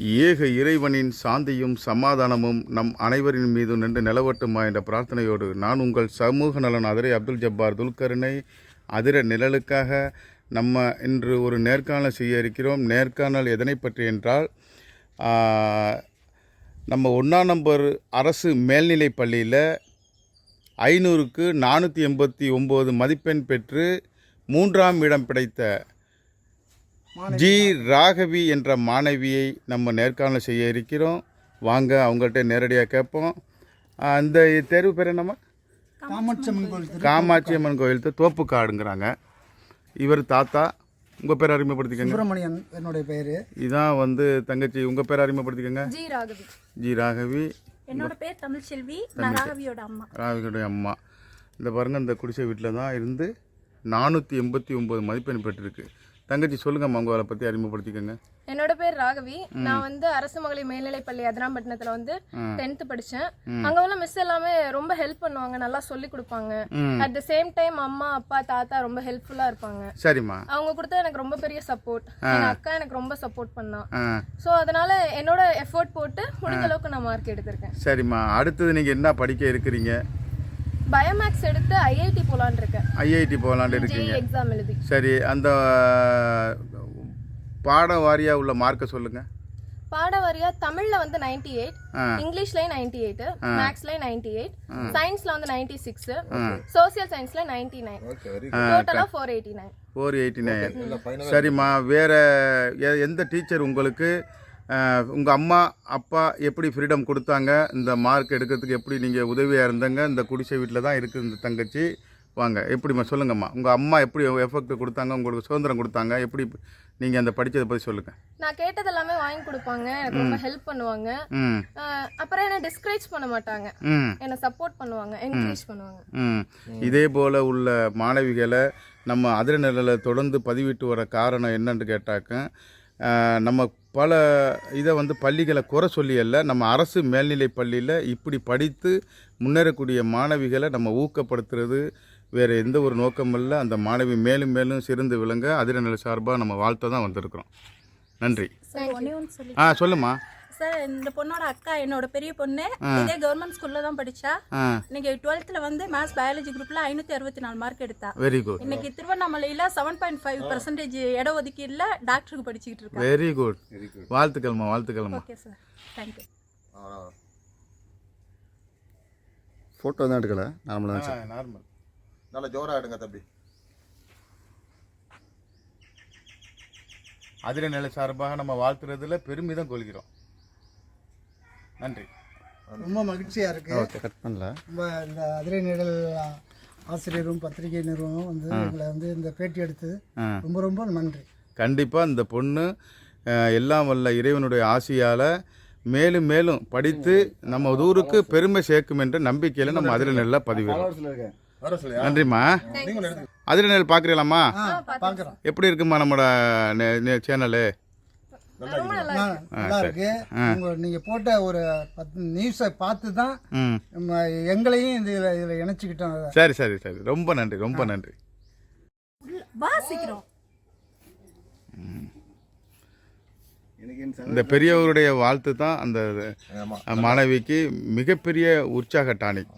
ஏக இறைவனின் சாந்தியும் சமாதானமும் நம் அனைவரின் மீது நின்று நிலவட்டுமா என்ற பிரார்த்தனையோடு நான் உங்கள் சமூக நலன் அதிரை அப்துல் ஜப்பார் துல்கருணை அதிர நிழலுக்காக நம்ம இன்று ஒரு நேர்காணல் செய்ய இருக்கிறோம். நேர்காணல் எதனை பற்றி என்றால் நம்ம ஒன்றாம் நம்பர் அரசு மேல்நிலைப் பள்ளியில் ஐநூறுக்கு நானூற்றி எண்பத்தி ஒம்பது மதிப்பெண் பெற்று மூன்றாம் இடம் பிடைத்த ஜி ராகவி என்ற மாணவியை நம்ம நேர்காணல் செய்ய இருக்கிறோம். வாங்க அவங்கள்ட்ட நேரடியாக கேட்போம். ஆ, இந்த தேர்வு பேர் என்னம்மா? காமாட்சி அம்மன் கோயில் தோப்பு காடுங்கிறாங்க இவர் தாத்தா உங்கள் பேர் அறிமுகப்படுத்திக்கங்க. சுப்பிரமணியன் என்னுடைய பெயர். இதான் வந்து தங்கச்சி உங்கள் பேர் அறிமுகப்படுத்திக்கங்க. ஜி ராகவி. ஜி ராகவி. என்னோட பேர் தமிழ்செல்வி நான் ராகவியோட அம்மா. ராகவியுடைய அம்மா. இந்த பாருங்க இந்த குடிசை வீட்டில் தான் இருந்து நானூற்றி எண்பத்தி ஒம்பது மதிப்பெண் பெற்றிருக்கு. தங்கச்சி சொல்லுங்கம்மா உங்களை பற்றி அறிமுகப்படுத்திக்கங்க. என்னோட பேர் ராகவி. நான் வந்து அரசு மகளிர் மேல்நிலைப் பள்ளி அதிராம்பட்டினத்துல வந்து டென்த் படிச்சேன். அங்க உள்ள மிஸ் எல்லாமே ரொம்ப ஹெல்ப் பண்ணுவாங்க நல்லா சொல்லி கொடுப்பாங்க. அட் த சேம் டைம் அம்மா அப்பா தாத்தா ரொம்ப ஹெல்ப்ஃபுல்லா இருப்பாங்க. சரிம்மா. அவங்க கொடுத்தது எனக்கு ரொம்ப பெரிய சப்போர்ட் எங்க அக்கா எனக்கு ரொம்ப சப்போர்ட் பண்ணா. சோ அதனால என்னோட எஃபோர்ட் போட்டு முடிஞ்ச அளவுக்கு நான் மார்க் எடுத்திருக்கேன். சரிம்மா. அடுத்தது நீங்கள் என்ன படிக்க இருக்கிறீங்க? பயோமேக்ஸ் எடுத்து ஐஐடி போலான்னு இருக்கேன். ஐஐடி போகலான்னு ஜேஇ இருக்கீங்க. எக்ஸாம் எழுதி. சரி அந்த பாட வாரியாக உள்ள மார்க்கை சொல்லுங்கள் பாட வாரியா தமிழ்ல வந்து 98 எயிட். இங்கிலீஷ்ல 98 எயிட் மேக்ஸ்ல 98 எயிட் சயின்ஸ்ல வந்து 96 சிக்ஸ் சோசியல் சயின்ஸ்ல 99 நைன் டோட்டலா four eighty nine four eighty nine சரிம்மா வேறு எந்த டீச்சர் உங்களுக்கு உங்கள் அம்மா அப்பா எப்படி ஃப்ரீடம் கொடுத்தாங்க? இந்த மார்க் எடுக்கிறதுக்கு எப்படி நீங்கள் உதவியாக இருந்தங்க? இந்த குடிசை வீட்டில் தான் இருக்குது இந்த தங்கச்சி. வாங்க எப்படிம்மா சொல்லுங்கம்மா. உங்கள் அம்மா எப்படி எஃபெக்ட் கொடுத்தாங்க? உங்களுக்கு சுதந்திரம் கொடுத்தாங்க? எப்படி நீங்கள் அந்த படித்ததை பற்றி சொல்லுங்கள் நான் கேட்டது எல்லாமே வாங்கி கொடுப்பாங்க. எனக்கு ரொம்ப ஹெல்ப் பண்ணுவாங்க. அப்புறம் என்ன டிஸ்கரேஜ் பண்ண மாட்டாங்க. என்ன சப்போர்ட் பண்ணுவாங்க. என்கரேஜ் பண்ணுவாங்க. ம். இதே போல் உள்ள மாணவிகளை நம்ம அதிரநிலையில் தொடர்ந்து பதிவிட்டு வர காரணம் என்னன்னு கேட்டாக்க நம்ம பல இதை வந்து பள்ளிகளை குறை சொல்லி அல்ல நம்ம அரசு மேல்நிலைப் பள்ளியில் இப்படி படித்து முன்னேறக்கூடிய மாணவிகளை நம்ம ஊக்கப்படுத்துறது வேறு எந்த ஒரு நோக்கமும் இல்லை. அந்த மாணவி மேலும் மேலும் சிறந்து விளங்க அதிரநிலை சார்பாக நம்ம வாழ்த்த தான் வந்திருக்கிறோம். நன்றி. ஆ சொல்லுமா சார் இந்த பொண்ணோட அக்கா என்னோட பெரிய பொண்ணு. இதே கவர்மெண்ட் ஸ்கூல்ல தான் படிச்சா. இன்னைக்கு டுவெல்த்ல வந்து மேத்ஸ் பயாலஜி குரூப்ல ஐநூத்தி அறுபத்தி நாலு மார்க் எடுத்தா. வெரி குட் இன்னைக்கு திருவண்ணாமலையில செவன் பாயிண்ட் ஃபைவ் பர்சன்டேஜ் இட ஒதுக்கீடுல டாக்டருக்கு படிச்சுக்கிட்டு இருக்கா. வெரி குட் வாழ்த்துக்கள்மா வாழ்த்துக்கள்மா. ஓகே சார் தேங்க்யூ ஃபோட்டோ தான் எடுக்கல? நார்மலாக தான் சார் நார்மல் நல்லா ஜோரா எடுங்க தம்பி. அதிர நிலை சார்பாக நம்ம வாழ்த்துறதுல பெருமிதம் கொள்கிறோம். நன்றி. ரொம்ப மகிழ்ச்சியாக இருக்குது ஓகே கட் பண்ணல. ரொம்ப இந்த அதிரை நிழல் ஆசிரியரும் பத்திரிகை நிறுவனம் வந்து எங்களை வந்து இந்த பேட்டி எடுத்தது ஆ. ரொம்ப ரொம்ப நன்றி. கண்டிப்பாக இந்த பொண்ணு எல்லாம் வல்ல இறைவனுடைய ஆசையால் மேலும் மேலும் படித்து நம்ம ஊருக்கு பெருமை சேர்க்கும் என்ற நம்பிக்கையில் நம்ம அதிர நெல்ல பதிவிடுறோம். நன்றிம்மா. அதிர நெல் பார்க்குறீங்களாம்மா? எப்படி இருக்குமா நம்மளோட சேனலு நல்லா நல்லா இருக்கு. உங்க நீங்கள் போட்ட ஒரு பத்து நியூஸை பார்த்து தான் எங்களையும் இதில் இதில் இணைச்சிக்கிட்டோம் சரி சரி சரி. ரொம்ப நன்றி ரொம்ப நன்றி. வாசிக்கிறோம். இந்த பெரியவருடைய வாழ்த்து தான் அந்த மாணவிக்கு மிகப்பெரிய உற்சாக டானிக்.